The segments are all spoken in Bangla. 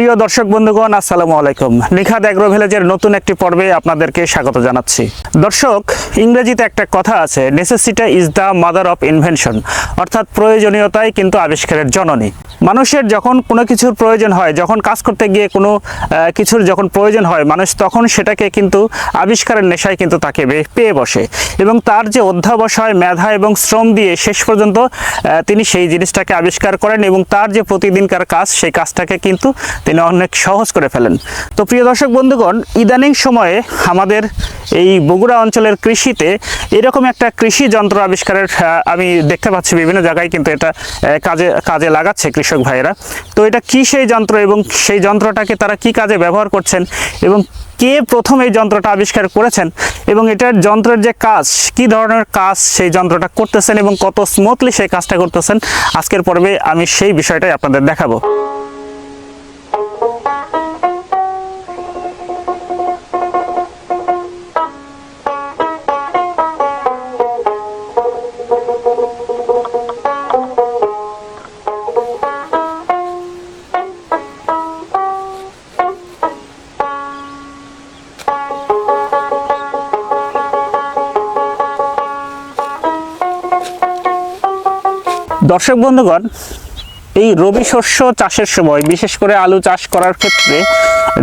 প্রিয় দর্শক বন্ধুগণ, আসসালামু আলাইকুম। নিখাদ অ্যাগ্রো ভিলেজের নতুন একটি পর্বে আপনাদেরকে স্বাগত জানাচ্ছি। দর্শক, ইংরেজিতে একটা কথা আছে necessity is the mother of invention অর্থাৎ প্রয়োজনীয়তাই কিন্তু আবিষ্কারের জননী। মানুষের যখন কোনো কিছুর প্রয়োজন হয়, যখন কাজ করতে গিয়ে কোনো কিছুর যখন প্রয়োজন হয়, মানুষ তখন সেটাকে কিন্তু আবিষ্কারের নেশায় কিন্তু তাকে পেয়ে বসে। এবং তার যে অধ্যাবসায়, মেধা এবং শ্রম দিয়ে শেষ পর্যন্ত তিনি সেই জিনিসটাকে আবিষ্কার করেন এবং তার যে প্রতিদিনকার কাজ, সেই কাজটাকে কিন্তু তিনি অনেক সহজ করে ফেলেন। তো প্রিয় দর্শক বন্ধুগণ, ইদানিং সময়ে আমাদের এই বগুড়া অঞ্চলের কৃষিতে এরকম একটা কৃষি যন্ত্র আবিষ্কারের আমি দেখতে পাচ্ছি বিভিন্ন জায়গায় কিন্তু এটা কাজে কাজে লাগাচ্ছে কৃষক ভাইয়েরা। তো এটা কি সেই যন্ত্র এবং সেই যন্ত্রটাকে তারা কি কাজে ব্যবহার করছেন এবং কে প্রথম এই যন্ত্রটা আবিষ্কার করেছেন এবং এটার যন্ত্রের যে কাজ, কি ধরনের কাজ সেই যন্ত্রটা করতেছেন এবং কত স্মুথলি সেই কাজটা করতেছেন, আজকের পর্বে আমি সেই বিষয়টাই আপনাদের দেখাবো। দর্শক বন্ধুগণ, এই রবি শস্য চাষের সময় বিশেষ করে আলু চাষ করার ক্ষেত্রে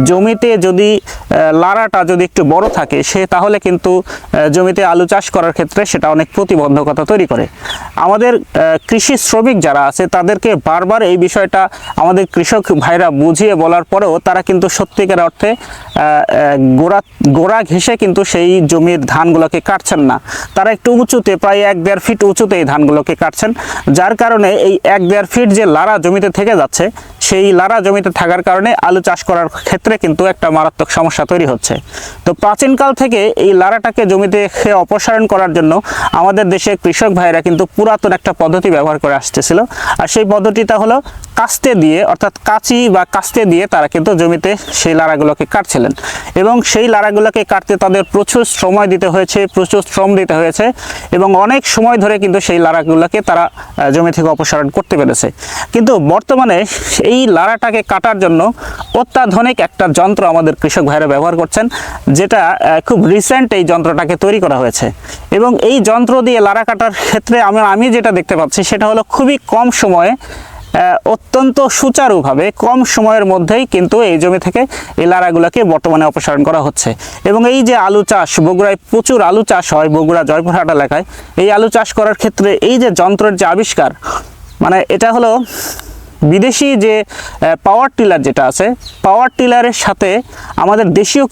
জমিতে যদি লারাটা যদি একটু বড় থাকে, সে তাহলে কিন্তু জমিতে আলু চাষ করার ক্ষেত্রে সেটা অনেক প্রতিবন্ধকতা তৈরি করে। আমাদের কৃষি শ্রমিক যারা আছে, তাদেরকে বারবার এই বিষয়টা আমাদের কৃষক ভাইরা বুঝিয়ে বলার পরেও তারা কিন্তু সত্যিকার অর্থে গোড়া গোড়া ঘেঁষে কিন্তু সেই জমির ধানগুলোকে কাটছেন না। তারা একটু উঁচুতে, প্রায় এক দেড় ফিট উঁচুতে এই ধানগুলোকে কাটছেন। যার কারণে এই এক দেড় ফিট যে লারা জমিতে থেকে যাচ্ছে, সেই লারা জমিতে থাকার কারণে আলু চাষ করার ক্ষেত্রে কিন্তু একটা মারাত্মক সমস্যা তৈরি হচ্ছে। তো প্রাচীনকাল থেকে এই লারাটাকে জমিতে খেয়ে অপসারণ করার জন্য আমাদের দেশে কৃষক ভাইরা কিন্তু পুরাতন একটা পদ্ধতি ব্যবহার করে আসতেছিল। আর সেই পদ্ধতিটা হলো কাস্তে দিয়ে, অর্থাৎ কাঁচি বা কাস্তে দিয়ে তারা কিন্তু জমিতে সেই লারাগুলোকে কাটছিলেন। এবং সেই লারাগুলোকে কাটতে তাদের প্রচুর সময় দিতে হয়েছে, প্রচুর শ্রম দিতে হয়েছে এবং অনেক সময় ধরে কিন্তু সেই লারাগুলোকে তারা জমি থেকে অপসারণ করতে পেরেছে। কিন্তু বর্তমানে এই লারাটাকে কাটার জন্য অত্যাধুনিক একটা যন্ত্র আমাদের কৃষক ভাইরা ব্যবহার করছেন, যেটা খুব রিসেন্ট এই যন্ত্রটাকে তৈরি করা হয়েছে। এবং এই যন্ত্র দিয়ে লারা কাটার ক্ষেত্রে আমি আমি যেটা দেখতে পাচ্ছি সেটা হলো খুবই কম সময়ে অত্যন্ত সুচারুভাবে কম সময়ের মধ্যেই কিন্তু এই জমি থেকে এই লারাগুলোকে বর্তমানে অপসারণ করা হচ্ছে। এবং এই যে আলু চাষ, বগুড়ায় প্রচুর আলু চাষ হয় বগুড়া জয়পুরহাট এলাকায়। এই আলু চাষ করার ক্ষেত্রে এই যে যন্ত্রের যে আবিষ্কার মানে এটা হলো বিদেশি যে পাওয়ার টিলার যেটা আছে পাওয়ার টিলারের সাথে আমাদের দেশীয়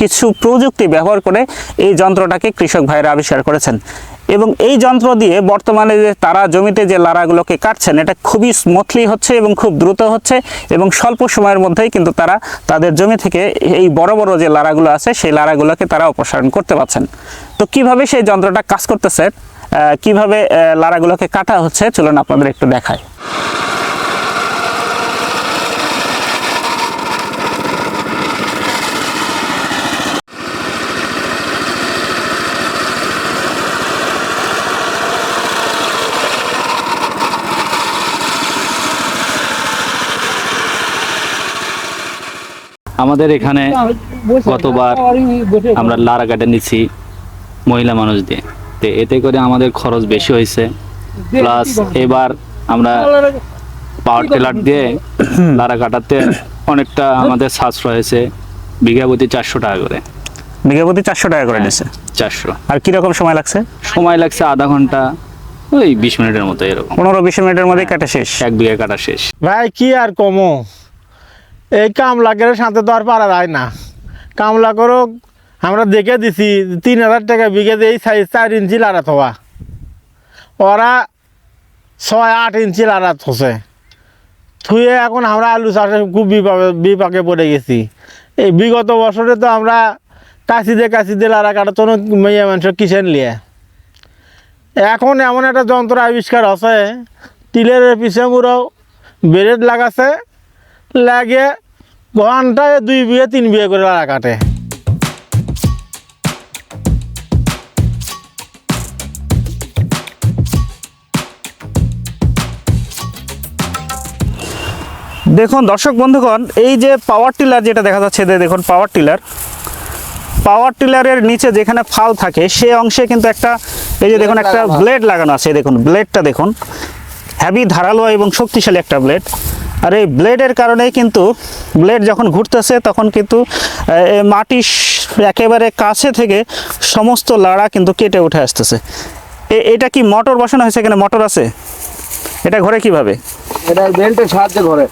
কিছু প্রযুক্তি ব্যবহার করে এই যন্ত্রটাকে কৃষক ভাইরা আবিষ্কার করেছেন। এবং এই যন্ত্র দিয়ে বর্তমানে যে তারা জমিতে যে লারাগুলোকে কাটছেন, এটা খুবই স্মুথলি হচ্ছে এবং খুব দ্রুত হচ্ছে এবং স্বল্প সময়ের মধ্যেই কিন্তু তারা তাদের জমি থেকে এই বড় বড় যে লারাগুলো আছে, সেই লারাগুলোকে তারা অপসারণ করতে পারছেন। তো কীভাবে সেই যন্ত্রটা কাজ করতেছে কীভাবে লারাগুলোকে কাটা হচ্ছে, চলুন আপনাদের একটু দেখায় আমাদের এখানে গতবার আমরা লারা কাটে নিচ্ছি মহিলা মানুষ দিয়ে। তো এতে করে আমাদের খরচ বেশি হয়েছে। প্লাস এবার আমরা পাওয়ার টেলার দিয়ে লারা কাটাতে অনেকটা আমাদের সাশ্রয় হয়েছে। বিঘা প্রতি চারশো টাকা করে। বিঘা প্রতি চারশো টাকা করে নিচ্ছে চারশো। আর কীরকম সময় লাগছে? সময় লাগছে আধা ঘণ্টা ওই বিশ মিনিটের মতো এরকম। পনেরো বিশ মিনিটের মধ্যে কাটা শেষ। এক বিঘা কাটা শেষ। ভাই কি আর কমো? এই কামলা করে সাথে তো আর পারা যায় না। কামলা করো, আমরা দেখে দিছি, তিন হাজার টাকা বিঘে দিয়ে সাইজ চার ইঞ্চি লাড়া থোয়া ওরা ছয় আট ইঞ্চি লাড়া থসে থুয়ে এখন আমরা আলু চাষে খুব বিপাকে বিপাকে পড়ে গেছি। এই বিগত বছরে তো আমরা কাশিতে কাশিতে লাড়া কাটার জন্য মেয়ে মানুষ কিসেন লিয়ে এখন এমন একটা যন্ত্র আবিষ্কার আছে, টিলের পিছে মুড়ো ব্রেড লাগাছে লাগে ঘন্টায় দুই বিয়ে তিন বিয়ে করে লাড়া কাটে। দেখুন দর্শক বন্ধুগণ এই যে পাওয়ার টিলার যেটা দেখা যাচ্ছে যে দেখুন পাওয়ার টিলার পাওয়ার টিলারের নিচে যেখানে ফাল থাকে সে অংশে কিন্তু একটা এই যে দেখুন একটা ব্লেড লাগানো আছে। দেখুন ব্লেডটা দেখুন। হ্যাভি ধারালো এবং শক্তিশালী একটা ব্লেড আর এই ব্লেডের কারণেই কিন্তু ব্লেড যখন ঘুরতেছে তখন কিন্তু মাটি একেবারে কাছে থেকে সমস্ত লাড়া কিন্তু কেটে উঠে আসতেছে। এটা কি মোটর বসানো হয়েছে এখানে মোটর আছে? এটা ঘরে কীভাবে? এটা বেল্টের সাহায্যে ঘরে।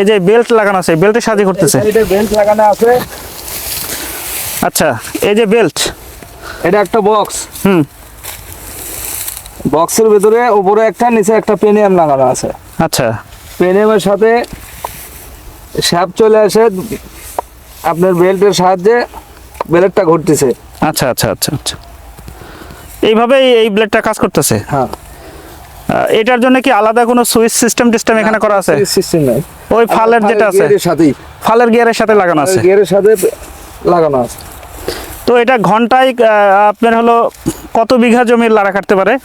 এই যে বেল্ট লাগানো আছে বেল্টের সাহায্যে ঘুরতেছে। এটা বেল্ট লাগানো আছে। আচ্ছা এই যে বেল্ট। এটা একটা বক্স হুম। বক্সের ভিতরে উপরে একটা নিচে একটা পেনিয়াম লাগানো আছে। আচ্ছা। পেনিয়ামের সাথে শ্যাপ চলে আসে আপনার বেল্টের সাহায্যে বেল্টটা ঘুরতেছে। আচ্ছা আচ্ছা আচ্ছা আচ্ছা। এইভাবে এই- ব্লেডটা কাজ করতেছে? হ্যাঁ। এটার জন্য কি আলাদা কোনো সুইচ সিস্টেম টিস্টেম এখানে করা আছে? সিস্টেম নাই। ওই ফালের যেটা আছে। সাথেই। ফালের গিয়ারের সাথে লাগানো আছে। গিয়ারের সাথে লাগানো আছে। তো এটা ঘন্টায় আপনার হলো কত বিঘা জমির লাড়া কাটতে পারে?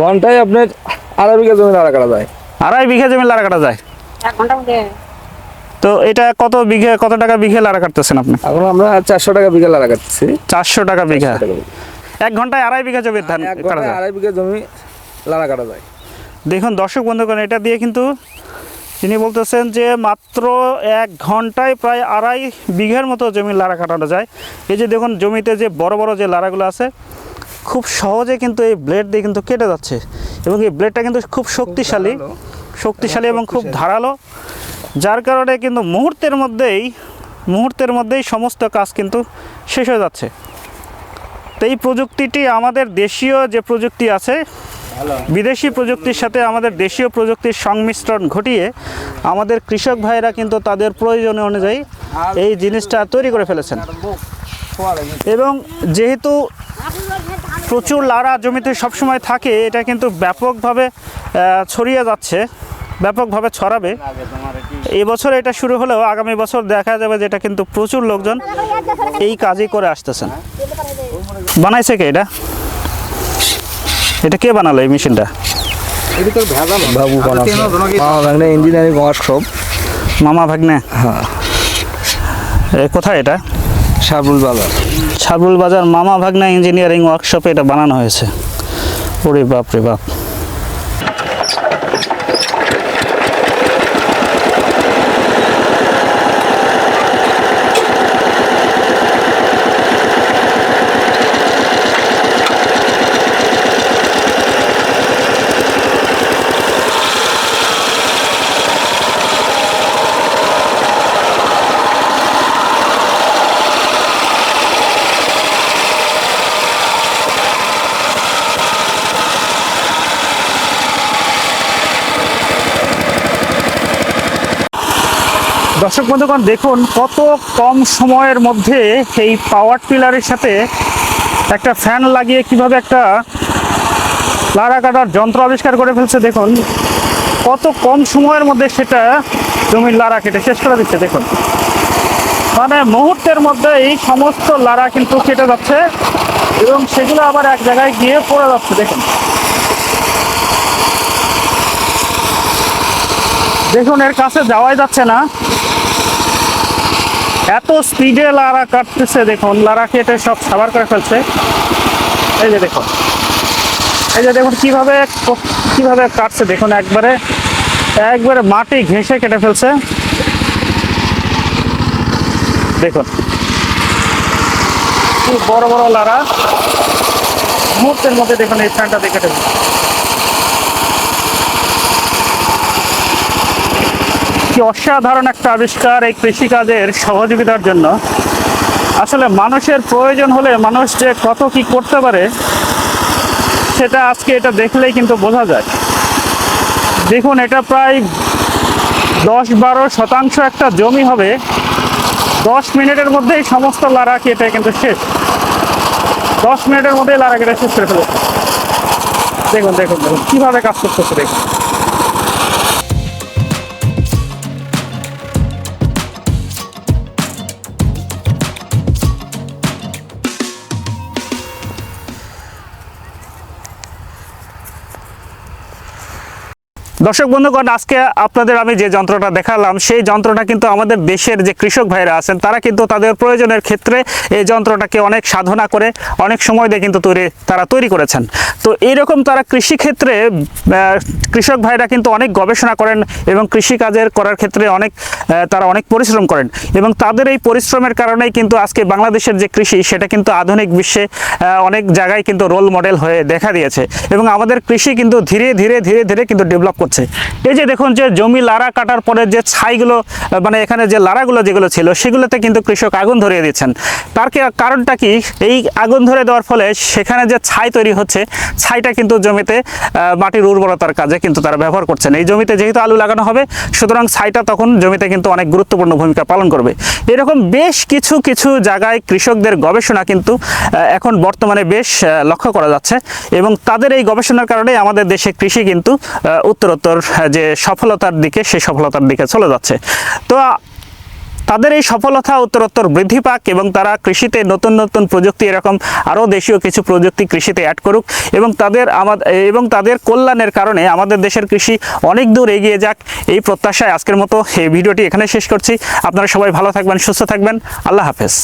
ঘন্টায় আপনার আড়াই বিঘা জমি লাড়া করা যায়। আড়াই বিঘা জমির লাড়া কাটা যায়? এক তো এটা কত বিঘে কত টাকা বিঘে লাড়া কাটতেছেন আপনি? এখন আমরা চারশো টাকা বিঘা লাড়া কাটতেছি। চারশো টাকা বিঘা? এক ঘন্টায় আড়াই বিঘা জমির ধান কাটা যায়? আড়াই বিঘা জমি লাড়া কাটা যায়। দেখুন দর্শক বন্ধুগণ এটা দিয়ে কিন্তু তিনি বলতেছেন যে মাত্র এক ঘন্টায় প্রায় আড়াই বিঘার মতো জমি লাড়া কাটানো যায়। এই যে দেখুন জমিতে যে বড় বড় যে লাড়াগুলো আছে খুব সহজে কিন্তু এই ব্লেড দিয়ে কিন্তু কেটে যাচ্ছে। এবং এই ব্লেডটা কিন্তু খুব শক্তিশালী শক্তিশালী এবং খুব ধারালো যার কারণে কিন্তু মুহূর্তের মধ্যেই মুহূর্তের মধ্যেই সমস্ত কাজ কিন্তু শেষ হয়ে যাচ্ছে। তো এই প্রযুক্তিটি আমাদের দেশীয় যে প্রযুক্তি আছে বিদেশি প্রযুক্তির সাথে আমাদের দেশীয় প্রযুক্তির সংমিশ্রণ ঘটিয়ে আমাদের কৃষক ভাইরা কিন্তু তাদের প্রয়োজন অনুযায়ী এই জিনিসটা তৈরি করে ফেলেছেন। এবং যেহেতু প্রচুর লাড়া জমিতে সবসময় থাকে এটা কিন্তু ব্যাপকভাবে ছড়িয়ে যাচ্ছে ব্যাপকভাবে ছড়াবে। এই বছর এটা শুরু হলেও আগামী বছর দেখা যাবে যে এটা কিন্তু প্রচুর লোকজন এই কাজই করে আসতেছেন। বানাইছে কে এটা? এটা কে বানালো এই মেশিনটা? বাবু ইঞ্জিনিয়ারিং ওয়ার্কশপ মামা ভাগ্নে হ্যাঁ। কোথায় এটা? শাবুল বাজার। সাবরুল বাজার মামা ভাগনা ইঞ্জিনিয়ারিং ওয়ার্কশপে এটা বানানো হয়েছে। ওরে বাপ রে বাপ। দর্শক বন্ধুগণ, দেখুন কত কম সময়ের মধ্যে এই পাওয়ার টিলারের সাথে একটা ফ্যান লাগিয়ে কীভাবে একটা লাড়া কাটার যন্ত্র আবিষ্কার করে ফেলছে, দেখুন। কত কম সময়ের মধ্যে সেটা জমির লাড়া কেটে শেষ করে দিচ্ছে, দেখুন। মানে মুহূর্তের মধ্যে এই সমস্ত লাড়া কিন্তু কেটে যাচ্ছে এবং সেগুলো আবার এক জায়গায় গিয়ে পড়ে যাচ্ছে, দেখুন। দেখুন, এর কাছে যাওয়াই যাচ্ছে না। এত স্পিডে লারা কাটতেছে দেখুন, লারা কেটে সব সাবার করে ফেলছে। এই যে দেখুন, এই যে দেখুন কীভাবে কীভাবে কাটছে, দেখুন একবারে একবারে মাটি ঘেঁষে কেটে ফেলছে। দেখুন বড় বড় লারা। মুহূর্তের মধ্যে দেখুন এই ফ্যানটা দেখে ফেলছে। অসাধারণ একটা আবিষ্কার এই কৃষিকাজের সহযোগিতার জন্য। আসলে মানুষের প্রয়োজন হলে মানুষ যে কত কি করতে পারে, সেটা আজকে এটা দেখলেই কিন্তু বোঝা যায়। দেখুন, এটা প্রায় দশ বারো শতাংশ একটা জমি হবে। দশ মিনিটের মধ্যেই সমস্ত লারা কেটে কিন্তু শেষ। দশ মিনিটের মধ্যেই লারা কেটে শেষ করে ফেলেছে। দেখুন দেখুন দেখুন, কীভাবে কাজ করতেছে দেখুন। দর্শক বন্ধুগণ, আজকে আপনাদের আমি যে যন্ত্রটা দেখালাম, সেই যন্ত্রটা কিন্তু আমাদের দেশের যে কৃষক ভাইরা আছেন, তারা কিন্তু তাদের প্রয়োজনের ক্ষেত্রে এই যন্ত্রটাকে অনেক সাধনা করে, অনেক সময় দিয়ে কিন্তু তৈরি, তারা তৈরি করেছেন। তো এইরকম তারা কৃষিক্ষেত্রে কৃষক ভাইরা কিন্তু অনেক গবেষণা করেন এবং কৃষি কাজের করার ক্ষেত্রে অনেক তারা অনেক পরিশ্রম করেন এবং তাদের এই পরিশ্রমের কারণেই কিন্তু আজকে বাংলাদেশের যে কৃষি, সেটা কিন্তু আধুনিক বিশ্বে অনেক জায়গায় কিন্তু রোল মডেল হয়ে দেখা দিয়েছে এবং আমাদের কৃষি কিন্তু ধীরে ধীরে ধীরে ধীরে কিন্তু ডেভেলপ করছে এই যে দেখুন যে জমি লারা কাটার পরে যে ছাইগুলো মানে এখানে যে লারাগুলো যেগুলো ছিল, সেগুলোতে কিন্তু কৃষক আগুন ধরিয়ে দিচ্ছেন। তার কারণটা কি? এই আগুন ধরে দেওয়ার ফলে সেখানে যে ছাই তৈরি হচ্ছে, ছাইটা কিন্তু জমিতে মাটির উর্বরতার কাজে কিন্তু তারা ব্যবহার করছেন। এই জমিতে যেহেতু আলু লাগানো হবে, সুতরাং ছাইটা তখন জমিতে কিন্তু অনেক গুরুত্বপূর্ণ ভূমিকা পালন করবে। এরকম বেশ কিছু কিছু জায়গায় কৃষকদের গবেষণা কিন্তু এখন বর্তমানে বেশ লক্ষ্য করা যাচ্ছে এবং তাদের এই গবেষণার কারণে আমাদের দেশে কৃষি কিন্তু উত্তরোত্তর আহ, যে সফলতার দিকে সেই সফলতার দিকে চলে যাচ্ছে। তো তাদের এই সফলতা উত্তরোত্তর বৃদ্ধি পাক এবং তারা কৃষিতে নতুন নতুন প্রযুক্তি এরকম আরও দেশীয় কিছু প্রযুক্তি কৃষিতে অ্যাড করুক এবং তাদের আমাদের এবং তাদের কল্যাণের কারণে আমাদের দেশের কৃষি অনেক দূর এগিয়ে যাক এই প্রত্যাশায় আজকের মতো এই ভিডিওটি এখানে শেষ করছি। আপনারা সবাই ভালো থাকবেন সুস্থ থাকবেন। আল্লাহ হাফেজ।